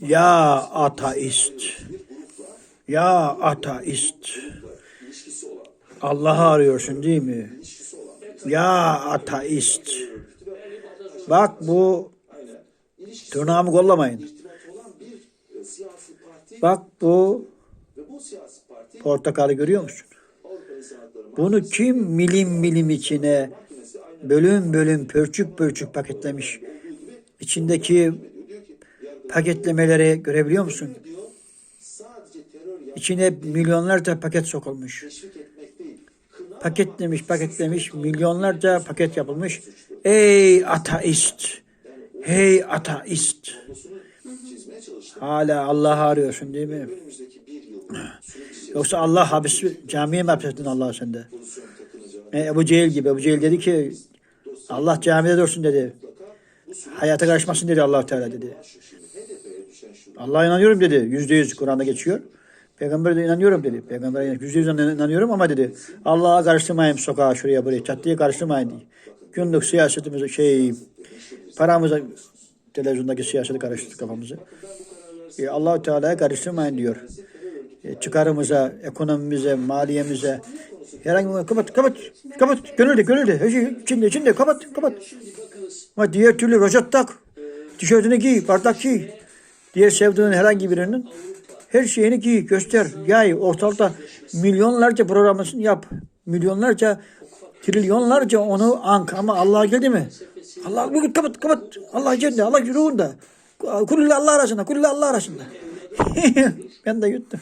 Ya ateist. Ya ateist. Allah'ı arıyorsun değil mi? Ya ateist. Bak bu tırnağımı kollamayın. Bak bu portakalı görüyor musun? Bunu kim milim milim içine bölüm bölüm pörçük pörçük paketlemiş. İçindeki paketlemeleri görebiliyor musun? İçine milyonlarca paket sokulmuş. Paketlemiş, paketlemiş, milyonlarca paket yapılmış. Ey ateist! Hey ateist! Hala Allah'ı arıyorsun değil mi? Yoksa Allah hapis, camiye mi hapsettin Allah sende? E, Ebu Cehil gibi. Ebu Cehil dedi ki Allah camide dursun dedi. Hayata karışmasın dedi allah Teala dedi. Allah'a inanıyorum dedi. Yüzde yüz Kur'an'da geçiyor. Peygamber'e de inanıyorum dedi. Peygamber'e yüzde yüz inanıyorum ama dedi. Allah'a karıştırmayın sokağa şuraya buraya çatıya karıştırmayın diye. Günlük siyasetimizi şey paramıza televizyondaki siyaseti karıştırdık kafamızı. E, allah Teala'ya karıştırmayın diyor. E, çıkarımıza, ekonomimize, maliyemize herhangi bir kapat, kapat, kapat, gönülde, gönülde, her şey içinde, içinde, kapat, kapat. Ama diğer türlü rojat tak, tişörtünü giy, bardak giy. Diğer sevdiğin herhangi birinin her şeyini giy, göster, yay, ortalıkta milyonlarca programını yap. Milyonlarca, trilyonlarca onu ank ama Allah'a geldi mi? Allah bugün kapat, kapat. Allah geldi, Allah ruhunda. Kulülle Allah arasında, kulülle Allah arasında. ben de yuttum.